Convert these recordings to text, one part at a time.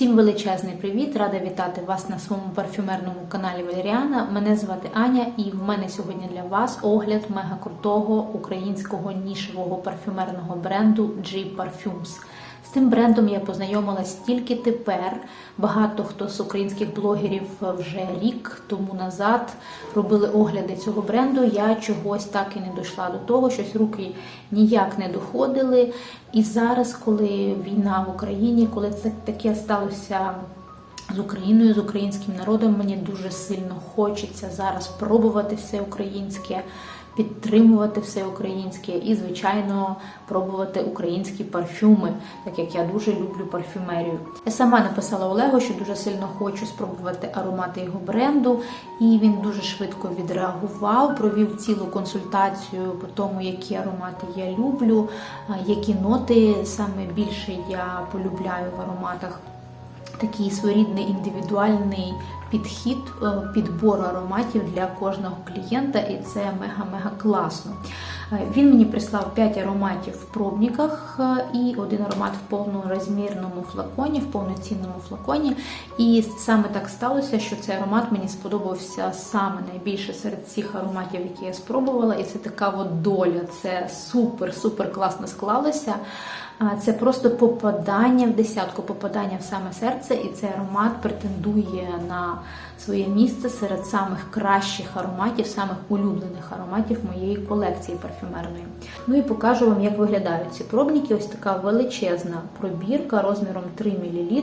Всім величезний привіт! Рада вітати вас на своєму парфюмерному каналі Валеріана. Мене звати Аня, і в мене сьогодні для вас огляд мегакрутого українського нішевого парфюмерного бренду G Parfums. Цим брендом я познайомилась тільки тепер. Багато хто з українських блогерів вже рік тому назад робили огляди цього бренду. Я чогось так і не дійшла до того, щось руки ніяк не доходили. І зараз, коли війна в Україні, коли це таке сталося. З Україною, з українським народом мені дуже сильно хочеться зараз пробувати все українське, підтримувати все українське і, звичайно, пробувати українські парфюми, так як я дуже люблю парфюмерію. Я сама написала Олегу, що дуже сильно хочу спробувати аромати його бренду, і він дуже швидко відреагував, провів цілу консультацію по тому, які аромати я люблю, які ноти саме більше я полюбляю в ароматах такий своєрідний індивідуальний підхід е, підбору ароматів для кожного клієнта, і це мега-мега класно. Е, Він мені прислав 5 ароматів в пробниках е, і один аромат в повнорозмірному флаконі, в повноцінному флаконі. І саме так сталося, що цей аромат мені сподобався саме найбільше серед всіх ароматів, які я спробувала. І це така от доля. Це супер-супер класно склалося. Це просто попадання в десятку, попадання в саме серце, і цей аромат претендує на своє місце серед самих кращих ароматів, самих улюблених ароматів моєї колекції парфюмерної. Ну і покажу вам, як виглядають ці пробники. Ось така величезна пробірка розміром 3 мл.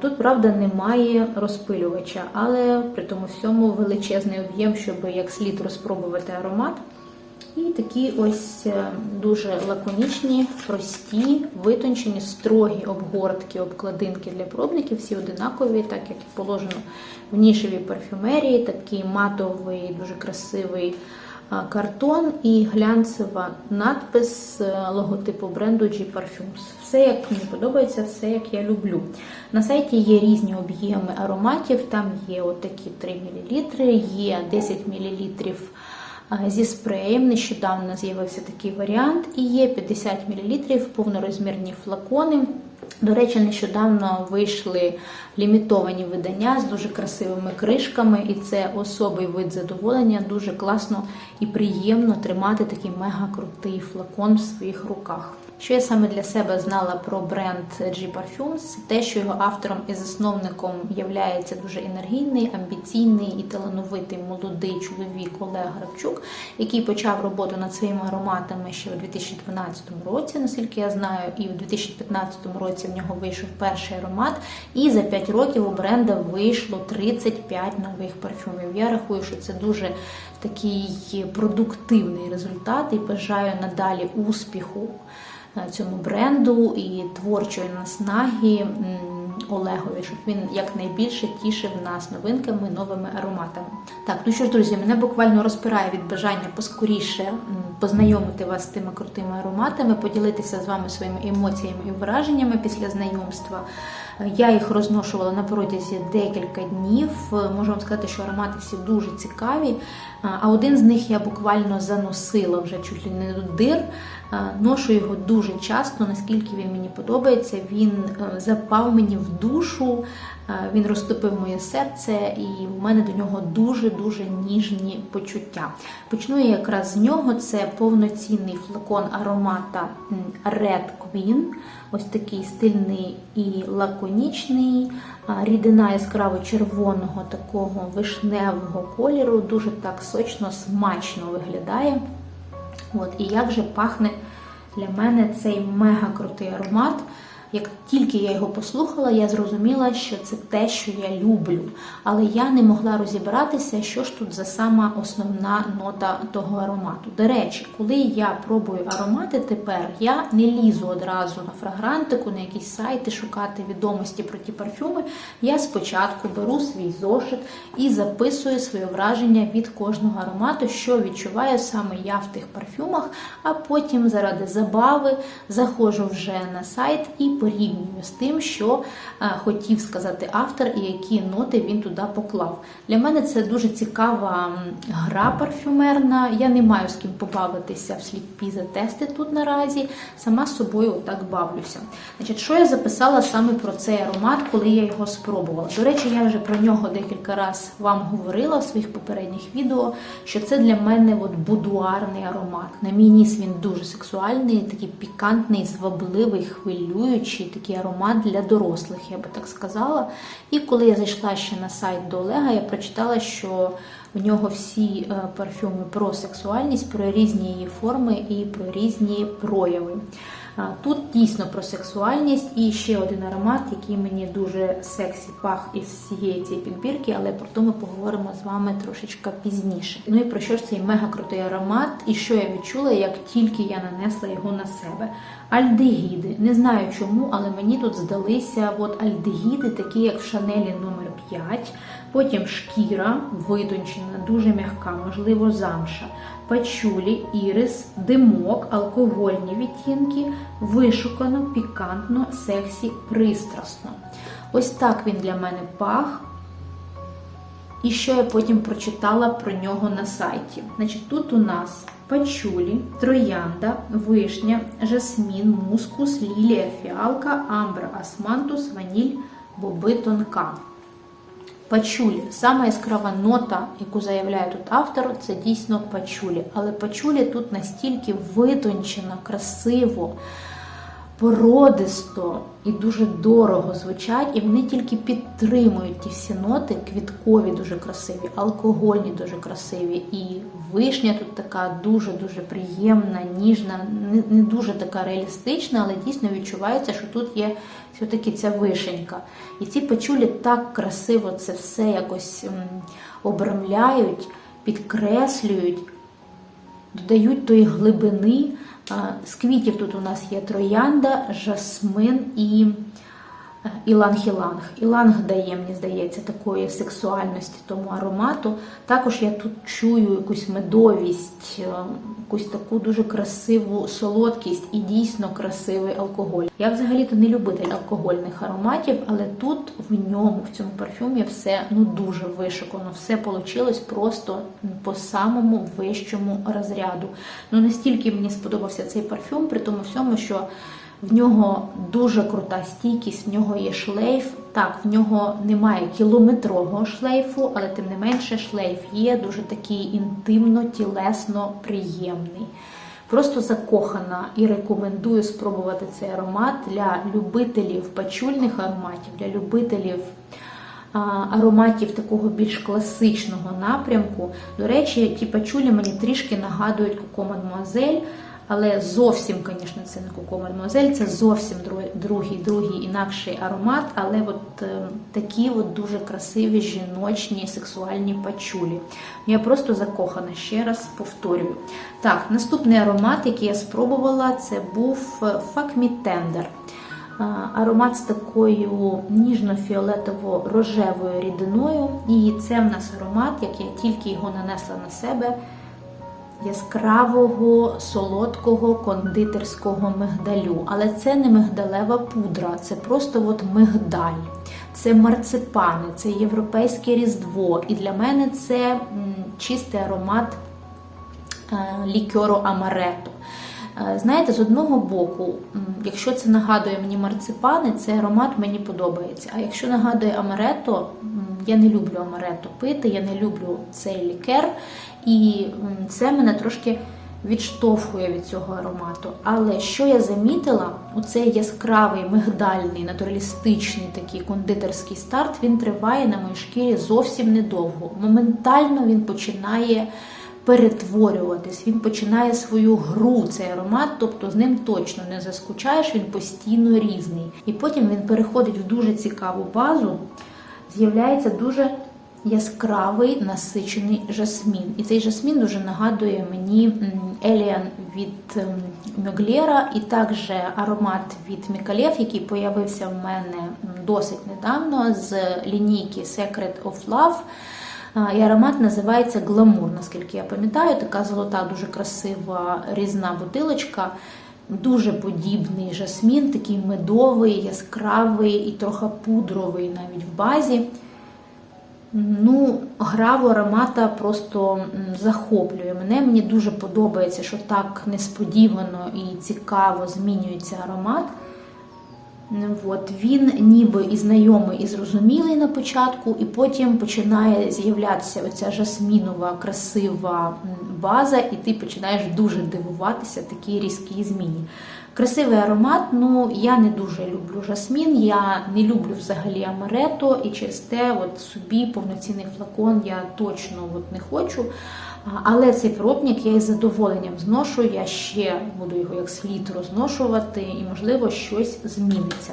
Тут, правда, немає розпилювача, але при тому всьому величезний об'єм, щоб як слід розпробувати аромат. І такі ось е, дуже лаконічні, прості, витончені, строгі обгортки, обкладинки для пробників, всі одинакові, так як положено в нішевій парфюмерії, такий матовий, дуже красивий картон і глянцева надпис е, логотипу бренду G Parfums. Все як мені подобається, все як я люблю. На сайті є різні об'єми ароматів, там є отакі 3 мл, є 10 мл зі спреєм. Нещодавно з'явився такий варіант, і є 50 мл повнорозмірні флакони. До речі, нещодавно вийшли лімітовані видання з дуже красивими кришками, і це особий вид задоволення. Дуже класно і приємно тримати такий мега крутий флакон в своїх руках. Що я саме для себе знала про бренд G Parfums, те, що його автором і засновником є дуже енергійний, амбіційний і талановитий молодий чоловік Олег Грабчук, який почав роботу над своїми ароматами ще у 2012 році, наскільки я знаю, і у 2015 році в нього вийшов перший аромат. І за 5 років у бренда вийшло 35 нових парфюмів. Я рахую, що це дуже такий продуктивний результат і бажаю надалі успіху цьому бренду і творчої наснаги Олегові, щоб він якнайбільше тішив нас новинками, новими ароматами. Так, ну що ж, друзі, мене буквально розпирає від бажання поскоріше познайомити вас з тими крутими ароматами, поділитися з вами своїми емоціями і враженнями після знайомства. Я їх розношувала на протязі декілька днів. Можу вам сказати, що аромати всі дуже цікаві. А один з них я буквально заносила вже чуть ли не до дир. Ношу його дуже часто, наскільки він мені подобається. Він запав мені в душу, він розтопив моє серце, і в мене до нього дуже-дуже ніжні почуття. Почну я якраз з нього. Це повноцінний флакон аромата Red Queen. Ось такий стильний і лаконічний. Рідина яскраво червоного такого вишневого кольору, дуже так сочно, смачно виглядає. От, І як же пахне для мене цей мега крутий аромат. Як тільки я його послухала, я зрозуміла, що це те, що я люблю. Але я не могла розібратися, що ж тут за сама основна нота того аромату. До речі, коли я пробую аромати тепер, я не лізу одразу на фрагрантику, на якісь сайти шукати відомості про ті парфюми. Я спочатку беру свій зошит і записую своє враження від кожного аромату, що відчуваю саме я в тих парфюмах, а потім заради забави заходжу вже на сайт і порівнюю з тим, що е, хотів сказати автор і які ноти він туди поклав. Для мене це дуже цікава гра парфюмерна. Я не маю з ким побавитися в сліпі затести тут наразі. Сама з собою отак бавлюся. Значить, що я записала саме про цей аромат, коли я його спробувала? До речі, я вже про нього декілька разів вам говорила в своїх попередніх відео, що це для мене от будуарний аромат. На мій ніс він дуже сексуальний, такий пікантний, звабливий, хвилюючий, такий аромат для дорослих, я би так сказала. І коли я зайшла ще на сайт до Олега, я прочитала, що в нього всі е, парфюми про сексуальність, про різні її форми і про різні прояви. Тут дійсно про сексуальність і ще один аромат, який мені дуже сексі пах із всієї цієї підбірки, але про то ми поговоримо з вами трошечки пізніше. Ну і про що ж цей мега крутий аромат, і що я відчула, як тільки я нанесла його на себе. Альдегіди. Не знаю чому, але мені тут здалися от альдегіди, такі як в Шанелі номер 5 Потім шкіра витончена, дуже м'яка, можливо, замша, пачулі, ірис, димок, алкогольні відтінки, вишукано, пікантно, сексі, пристрасно. Ось так він для мене пах. І що я потім прочитала про нього на сайті. Значить, тут у нас пачулі, троянда, вишня, жасмін, мускус, лілія, фіалка, амбра, асмантус, ваніль, боби тонка. Пачулі. Сама яскрава нота, яку заявляє тут автор, це дійсно пачулі. Але пачулі тут настільки витончено, красиво, породисто і дуже дорого звучать, і вони тільки підтримують ті всі ноти, квіткові дуже красиві, алкогольні дуже красиві. І вишня тут така дуже-дуже приємна, ніжна, не, дуже така реалістична, але дійсно відчувається, що тут є все-таки ця вишенька. І ці пачулі так красиво це все якось обрамляють, підкреслюють, додають тої глибини. З квітів тут у нас є троянда, жасмин і іланг-іланг. Іланг дає, мені здається, такої сексуальності тому аромату. Також я тут чую якусь медовість, е, якусь таку дуже красиву солодкість і дійсно красивий алкоголь. Я взагалі-то не любитель алкогольних ароматів, але тут в ньому, в цьому парфюмі, все ну дуже вишукано. Все вийшло просто по самому вищому розряду. Ну настільки мені сподобався цей парфюм, при тому всьому, що в нього дуже крута стійкість, в нього є шлейф. Так, в нього немає кілометрового шлейфу, але тим не менше шлейф є дуже такий інтимно, тілесно приємний. Просто закохана і рекомендую спробувати цей аромат для любителів пачульних ароматів, для любителів ароматів такого більш класичного напрямку. До речі, ті пачулі мені трішки нагадують Коко Мадмуазель, але зовсім, звісно, це не Коко Мадмуазель, це зовсім другий, другий інакший аромат, але от е, такі от дуже красиві жіночні сексуальні пачулі. Я просто закохана, ще раз повторюю. Так, наступний аромат, який я спробувала, це був е, Fuck Me Tender. Аромат з такою ніжно-фіолетово-рожевою рідиною. І це в нас аромат, як я тільки його нанесла на себе, яскравого солодкого кондитерського мигдалю. Але це не мигдалева пудра, це просто от мигдаль. Це марципани, це європейське різдво. І для мене це чистий аромат е, лікьору амарето. Е, Знаєте, з одного боку, якщо це нагадує мені марципани, цей аромат мені подобається. А якщо нагадує амарето, я не люблю амарето пити, я не люблю цей лікер, і це мене трошки відштовхує від цього аромату. Але що я замітила, оцей яскравий, мигдальний, натуралістичний такий кондитерський старт, він триває на моїй шкірі зовсім недовго. Моментально він починає перетворюватись, він починає свою гру, цей аромат, тобто з ним точно не заскучаєш, він постійно різний. І потім він переходить в дуже цікаву базу, з'являється дуже яскравий насичений жасмін. І цей жасмін дуже нагадує мені Еліан від ем, Мюглєра, і також аромат від Мікалєв, який появився в мене досить недавно з лінійки Secret of Love. І аромат називається Гламур, наскільки я пам'ятаю, така золота, дуже красива різна бутилочка. дуже подібний жасмін, такий медовий, яскравий і трохи пудровий навіть в базі. Ну, гра в аромата просто захоплює мене. Мені дуже подобається, що так несподівано і цікаво змінюється аромат. От, він ніби і знайомий, і зрозумілий на початку, і потім починає з'являтися оця жасмінова, красива база, і ти починаєш дуже дивуватися такій різкій зміні. Красивий аромат, ну я не дуже люблю жасмін, я не люблю взагалі амарето, і через те от собі повноцінний флакон я точно от не хочу. Але цей пробник я із задоволенням зношу, я ще буду його як слід розношувати, і, можливо, щось зміниться.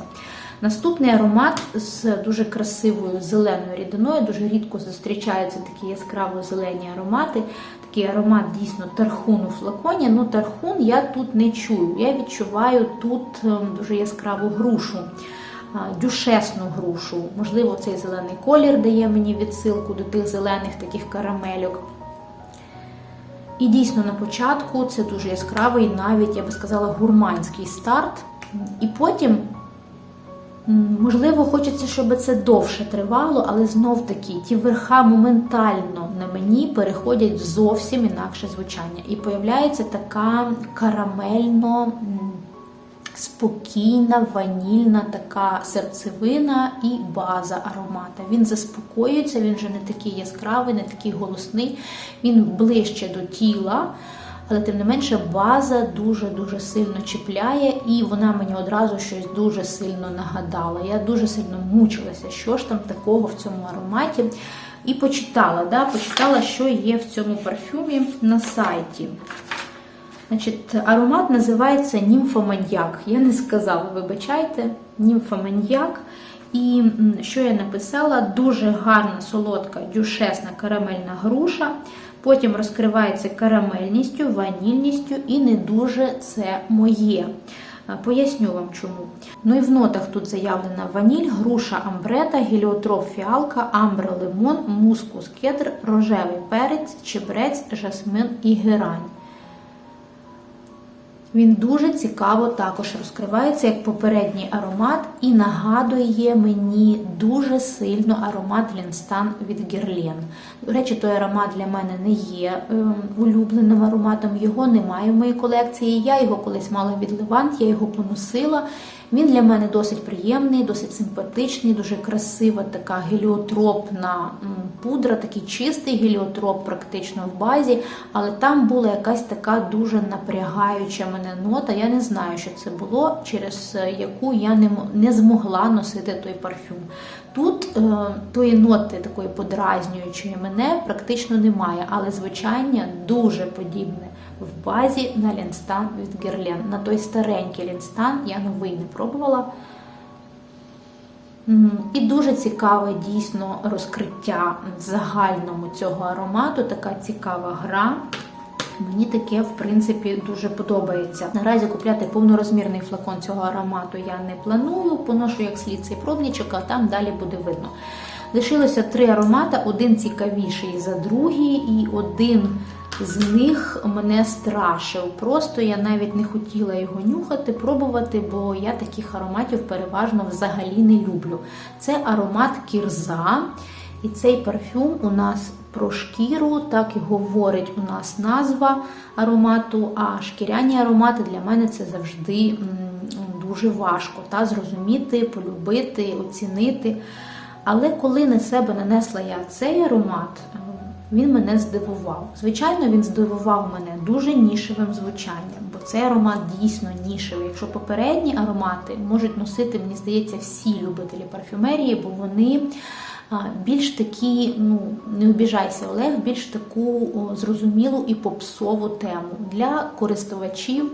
Наступний аромат з дуже красивою зеленою рідиною. Дуже рідко зустрічаються такі яскраво зелені аромати. Такий аромат дійсно тархун у флаконі. Ну, тархун я тут не чую. Я відчуваю тут ем, дуже яскраву грушу. Дюшесну грушу. Можливо, цей зелений колір дає мені відсилку до тих зелених таких карамельок. І дійсно на початку це дуже яскравий, навіть я би сказала, гурманський старт. І потім, можливо, хочеться, щоб це довше тривало, але знов таки ті верха моментально на мені переходять в зовсім інакше звучання. І появляється така карамельно спокійна, ванільна така серцевина і база аромата. Він заспокоюється, він вже не такий яскравий, не такий голосний, він ближче до тіла, але тим не менше база дуже-дуже сильно чіпляє, і вона мені одразу щось дуже сильно нагадала. Я дуже сильно мучилася, що ж там такого в цьому ароматі. І почитала, да, почитала, що є в цьому парфюмі на сайті. Значить, аромат називається німфоманьяк. Я не сказала, вибачайте, німфоманьяк. І що я написала? Дуже гарна, солодка, дюшесна карамельна груша. Потім розкривається карамельністю, ванільністю і не дуже це моє. Е, Поясню вам чому. Ну і в нотах тут заявлена ваніль, груша амбрета, геліотроп фіалка, амбра лимон, мускус кедр, рожевий перець, чебрець, жасмин і герань. Він дуже цікаво також розкривається як попередній аромат і нагадує мені дуже сильно аромат Лінстан від Герлен. До речі, той аромат для мене не є ем, улюбленим ароматом, його немає в моїй колекції. Я його колись мала від Левант, я його поносила. Він для мене досить приємний, досить симпатичний, дуже красива така геліотропна пудра, такий чистий геліотроп практично в базі, але там була якась така дуже напрягаюча мене нота. Я не знаю, що це було, через е, яку я не, не змогла носити той парфюм. Тут е, тої ноти такої подразнюючої мене практично немає, але звучання дуже подібне в базі на Лінстан від Герлен. На той старенький Лінстан я новий не пробувала. І дуже цікаве дійсно розкриття в загальному цього аромату, така цікава гра. Мені таке, в принципі, дуже подобається. Наразі купляти повнорозмірний флакон цього аромату я не планую, поношу як слід цей пробничок, а там далі буде видно. Лишилося три аромати, один цікавіший за другий, і один з них мене страшив. Просто я навіть не хотіла його нюхати, пробувати, бо я таких ароматів переважно взагалі не люблю. Це аромат кірза. І цей парфюм у нас про шкіру, так і говорить у нас назва аромату. А шкіряні аромати для мене це завжди дуже важко та зрозуміти, полюбити, оцінити. Але коли на себе нанесла я цей аромат, е, він мене здивував. Звичайно, він здивував мене дуже нішевим звучанням, бо цей аромат дійсно нішевий. Якщо попередні аромати можуть носити, мені здається, всі любителі парфюмерії, бо вони більш такі, ну не обіжайся, Олег, більш таку зрозумілу і попсову тему для користувачів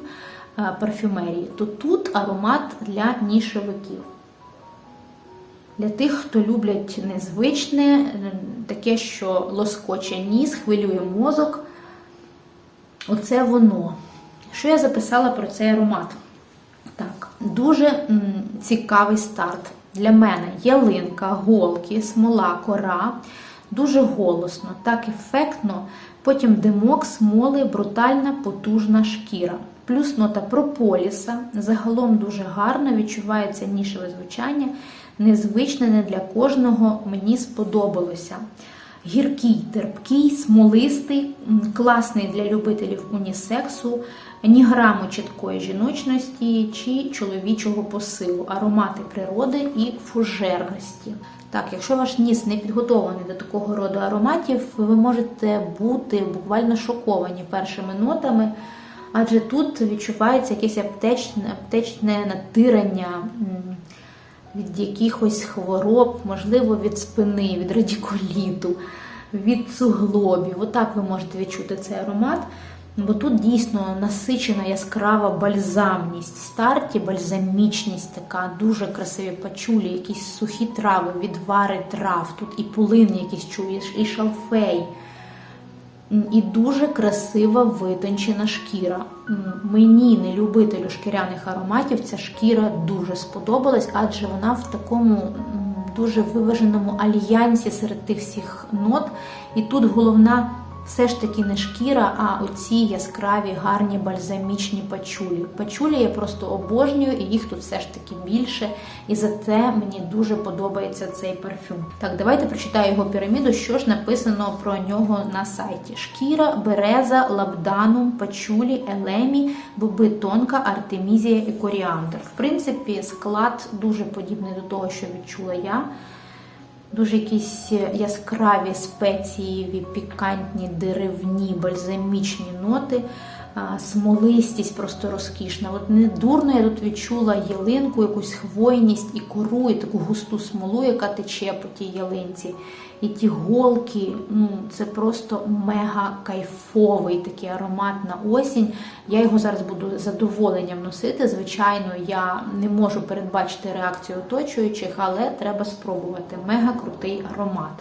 парфюмерії. То тут аромат для нішевиків. Для тих, хто люблять незвичне, е, таке, що лоскоче ніс, хвилює мозок. Оце воно. Що я записала про цей аромат? Так, дуже цікавий старт. Для мене ялинка, голки, смола, кора. Дуже голосно, так ефектно. Потім димок, смоли, брутальна, потужна шкіра. плюс нота прополіса. Загалом дуже гарно відчувається нішеве звучання, незвичне не для кожного. Мені сподобалося. Гіркий, терпкий, смолистий, класний для любителів унісексу, ні граму чіткої жіночності чи чоловічого посилу, аромати природи і фужерності. Так, якщо ваш ніс не підготований до такого роду ароматів, ви можете бути буквально шоковані першими нотами, адже тут відчувається якесь аптечне, аптечне натирання. від якихось хвороб, можливо, від спини, від радікуліту, від суглобів. Отак ви можете відчути цей аромат. Бо тут дійсно насичена яскрава бальзамність. Старті бальзамічність така, дуже красиві пачулі, якісь сухі трави, відвари трав. Тут і полин якийсь чуєш, і шалфей. І дуже красива витончена шкіра. Мені, не любителю шкіряних ароматів, ця шкіра дуже сподобалась, адже вона в такому дуже виваженому альянсі серед тих всіх нот. І тут головна все ж таки не шкіра, а оці яскраві, гарні бальзамічні пачулі. Пачулі я просто обожнюю, і їх тут все ж таки більше. І за це мені дуже подобається цей парфюм. Так, давайте прочитаю його піраміду, що ж написано про нього на сайті: шкіра, береза, лабданум, пачулі, елемі, боби тонка, артемізія і коріандр. В принципі, склад дуже подібний до того, що відчула я. Дуже якісь яскраві спецієві, пікантні, деревні, бальзамічні ноти, смолистість просто розкішна. От не дурно я тут відчула ялинку, якусь хвойність і кору, і таку густу смолу, яка тече по тій ялинці. І ті голки, ну це просто мега кайфовий такий аромат на осінь. Я його зараз буду з задоволенням носити. Звичайно, я не можу передбачити реакцію оточуючих, але треба спробувати. Мега крутий аромат.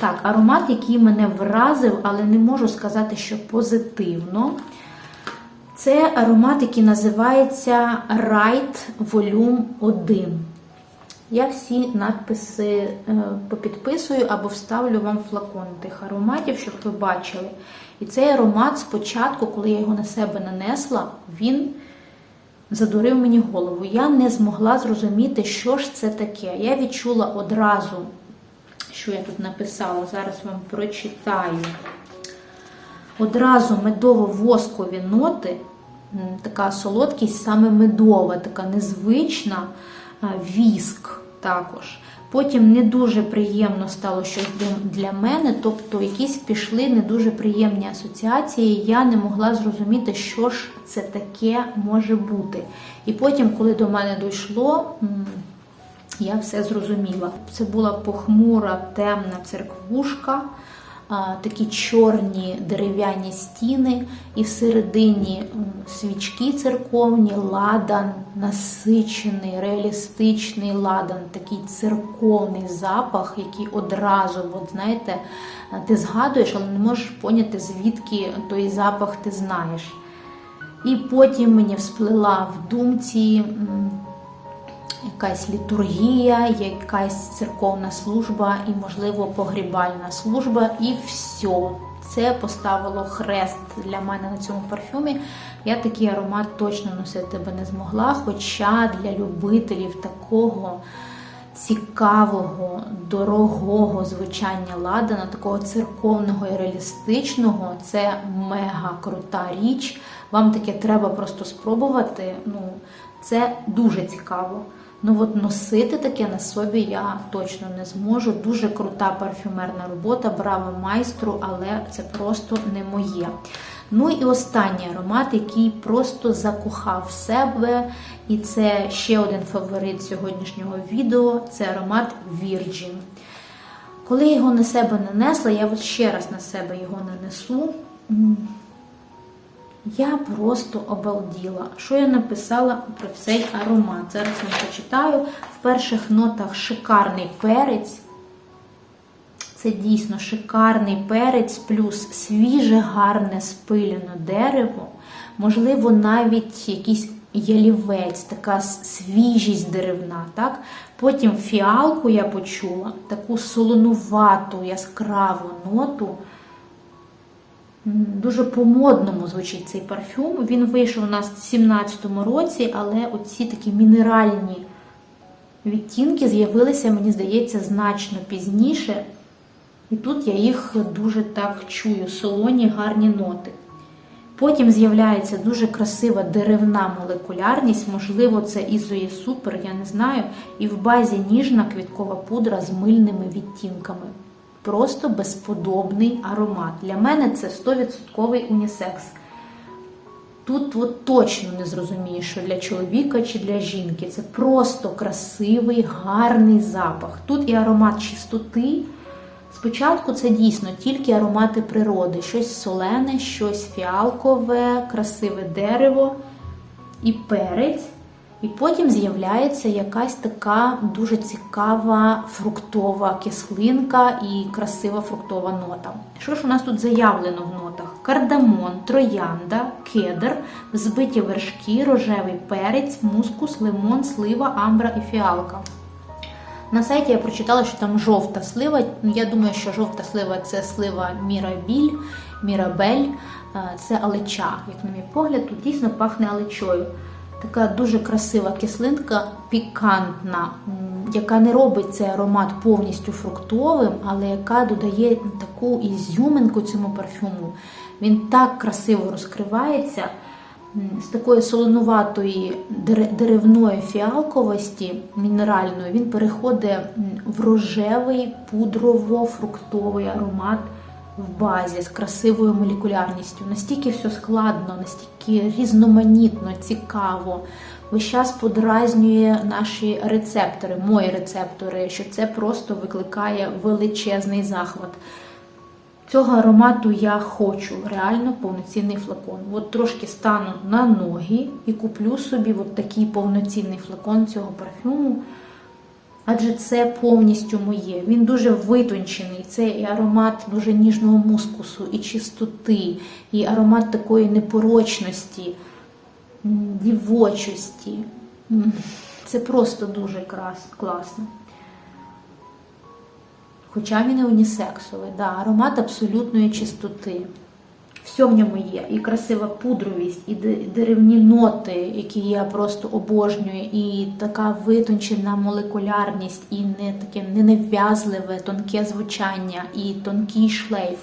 Так, аромат, який мене вразив, але не можу сказати, що позитивно. Це аромат, який називається Right Volume 1. Я всі надписи е, попідписую або вставлю вам флакон тих ароматів, щоб ви бачили. І цей аромат спочатку, коли я його на себе нанесла, він задурив мені голову. Я не змогла зрозуміти, що ж це таке. Я відчула одразу, що я тут написала, зараз вам прочитаю. Одразу медово-воскові ноти, така солодкість, саме медова, така незвична, віск також. Потім не дуже приємно стало щось для- мене, тобто якісь пішли не дуже приємні асоціації. Я не могла зрозуміти, що ж це таке може бути. І потім, коли до мене дійшло, я все зрозуміла. Це була похмура, темна церквушка, такі чорні дерев'яні стіни, і всередині свічки церковні, ладан, насичений, реалістичний ладан, такий церковний запах, який одразу, от знаєте, ти згадуєш, але не можеш поняти, звідки той запах ти знаєш. І потім мені всплила в думці. Якась літургія, якась церковна служба і, можливо, погрібальна служба, і все. Це поставило хрест для мене на цьому парфюмі. Я такий аромат точно носити би не змогла. Хоча для любителів такого цікавого, дорогого звучання ладана, такого церковного і реалістичного, це мега крута річ. Вам таке треба просто спробувати. Ну, це дуже цікаво. Ну от носити таке на собі я точно не зможу. Дуже крута парфюмерна робота, браво майстру, але це просто не моє. Ну і останній аромат, який просто закохав себе, і це ще один фаворит сьогоднішнього відео це аромат Virgin. Коли я його на себе нанесла, я от ще раз на себе його нанесу. Я просто обалділа. Що я написала про цей аромат? Зараз вам почитаю. В перших нотах шикарний перець. Це дійсно шикарний перець, плюс свіже, гарне спилене дерево. Можливо, навіть якийсь ялівець, така свіжість деревна. Так? Потім фіалку я почула, таку солонувату, яскраву ноту. Дуже по-модному звучить цей парфюм. Він вийшов у нас в 17-му році, але оці такі мінеральні відтінки з'явилися, мені здається, значно пізніше. І тут я їх дуже так чую, солоні, гарні ноти. Потім з'являється дуже красива деревна молекулярність, можливо, це ізоє супер, я не знаю. І в базі ніжна квіткова пудра з мильними відтінками. Просто безподобний аромат. Для мене це 100% унісекс. Тут от точно не зрозумієш, що для чоловіка чи для жінки. Це просто красивий, гарний запах. Тут і аромат чистоти. Спочатку це дійсно тільки аромати природи, щось солене, щось фіалкове, красиве дерево і перець. І потім з'являється якась така дуже цікава фруктова кислинка і красива фруктова нота. Що ж у нас тут заявлено в нотах? Кардамон, троянда, кедр, збиті вершки, рожевий перець, мускус, лимон, слива, амбра і фіалка. На сайті я прочитала, що там жовта слива. Я думаю, що жовта слива це слива Мірабіль, Мірабель, це алеча. Як на мій погляд, тут дійсно пахне алечою. Така дуже красива кислинка, пікантна, яка не робить цей аромат повністю фруктовим, але яка додає таку ізюминку цьому парфюму. Він так красиво розкривається з такої солонуватої деревної фіалковості мінеральної, він переходить в рожевий пудрово-фруктовий аромат в базі з красивою молекулярністю. Настільки все складно, настільки різноманітно, цікаво. Весь час подразнює наші рецептори, мої рецептори, що це просто викликає величезний захват. Цього аромату я хочу реально повноцінний флакон. От трошки стану на ноги і куплю собі от такий повноцінний флакон цього парфюму. Адже це повністю моє. Він дуже витончений. Це і аромат дуже ніжного мускусу, і чистоти, і аромат такої непорочності, дівочості. Це просто дуже класно. Хоча він і унісексовий, да, аромат абсолютної чистоти. Все в ньому є. І красива пудровість, і деревні ноти, які я просто обожнюю, і така витончена молекулярність, і не таке ненав'язливе, тонке звучання, і тонкий шлейф.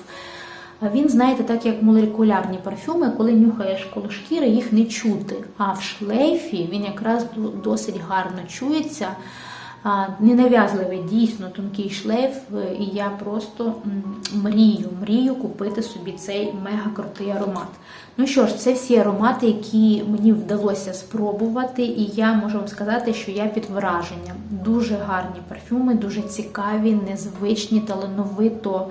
Він, знаєте, так як молекулярні парфюми, коли нюхаєш коло шкіри, їх не чути. А в шлейфі він якраз досить гарно чується. Ненав'язливий, дійсно тонкий шлейф, е, і я просто мрію, мрію купити собі цей мега крутий аромат. Ну що ж, це всі аромати, які мені вдалося спробувати, і я можу вам сказати, що я під враженням. Дуже гарні парфюми, дуже цікаві, незвичні, талановито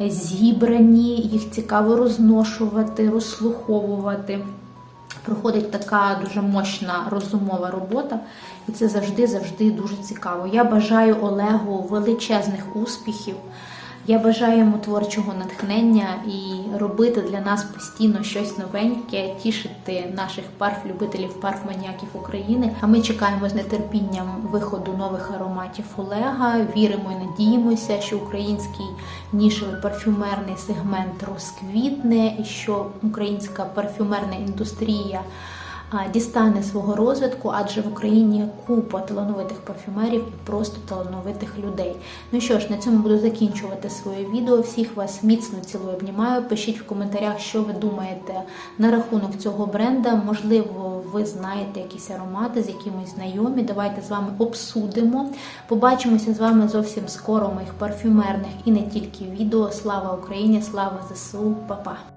е, зібрані, їх цікаво розношувати, розслуховувати. Проходить така дуже мощна розумова робота, і це завжди-завжди дуже цікаво. Я бажаю Олегу величезних успіхів. Я бажаю йому творчого натхнення і робити для нас постійно щось новеньке, тішити наших парф-любителів, парф-маніаків України. А ми чекаємо з нетерпінням виходу нових ароматів Олега. Віримо і надіємося, що український нішевий парфюмерний сегмент розквітне і що українська парфюмерна індустрія дістане свого розвитку, адже в Україні купа талановитих парфюмерів і просто талановитих людей. Ну що ж, на цьому буду закінчувати своє відео. Всіх вас міцно цілую обнімаю. Пишіть в коментарях, що ви думаєте на рахунок цього бренда. Можливо, ви знаєте якісь аромати, з якимись знайомі. Давайте з вами обсудимо. Побачимося з вами зовсім скоро моїх парфюмерних і не тільки відео. Слава Україні! Слава ЗСУ! Па-па!